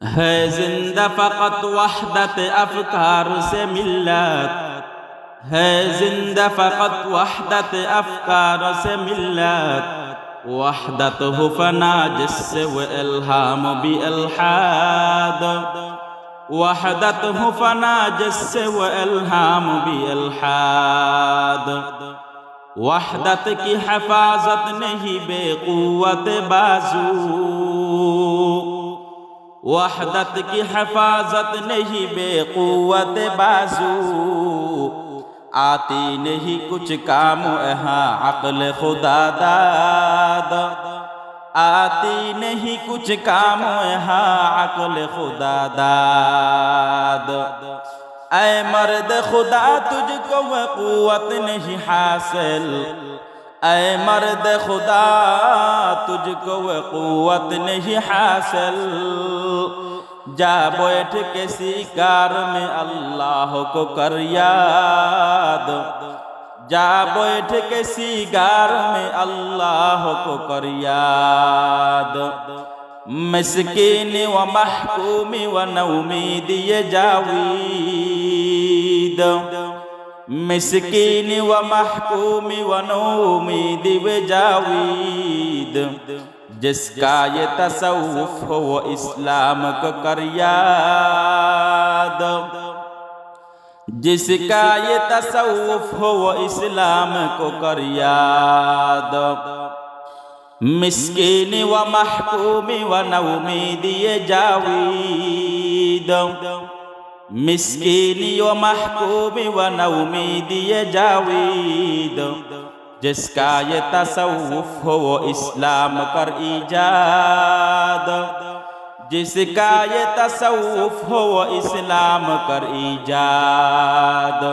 ہے زندہ فقط وحدت افکار سے ملت ہے زندہ فقط وحدت افکار سے ملت وحدت ہو فنا جس سے وہ الہام بھی الحاد وحدت ہو فنا جس سے وہ الہام بھی الحاد وحدت کی حفاظت نہیں بے قوت بازو. وحدت کی حفاظت نہیں، بے قوت بازو۔ آتی نہیں کچھ کام یہاں عقل خدا داد۔ آتی نہیں کچھ کام یہاں عقل خدا داد۔ اے مرد خدا، تجھ کو وہ قوت نہیں حاصل۔ اے مرد خدا تجھ کو وہ قوت نہیں حاصل جا بیٹھ کے سیکار میں اللہ کو کر یاد جا بیٹھ کے سیگار میں اللہ کو کر یاد مسکین و محکوم و نومید یہ جاوید مسکین و محکوم و نومید و جاوید، جس کا یہ تصوف ہو وہ اسلام کو کر یاد جس کا یہ تصوف ہو وہ اسلام کو کر یاد مسکین و محکوم و نومید یہ جاوید۔ مسکین و محکوم و نومید یہ جاوید، جس کا یہ تصوف ہو وہ اسلام کر ایجاد، جس کا یہ تصوف ہو وہ اسلام کر ایجاد۔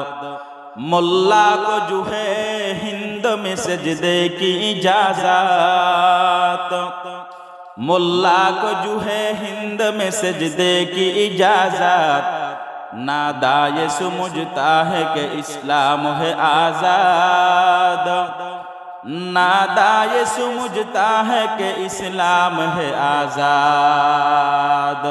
ملا کو جو ہے ہند میں سجدے کی اجازت۔ ملا کو جو ہے ہند میں سجدے کی اجازت۔ نادا یہ سمجھتا ہے کہ اسلام ہے آزاد۔ نادا یہ سمجھتا ہے کہ اسلام ہے آزاد۔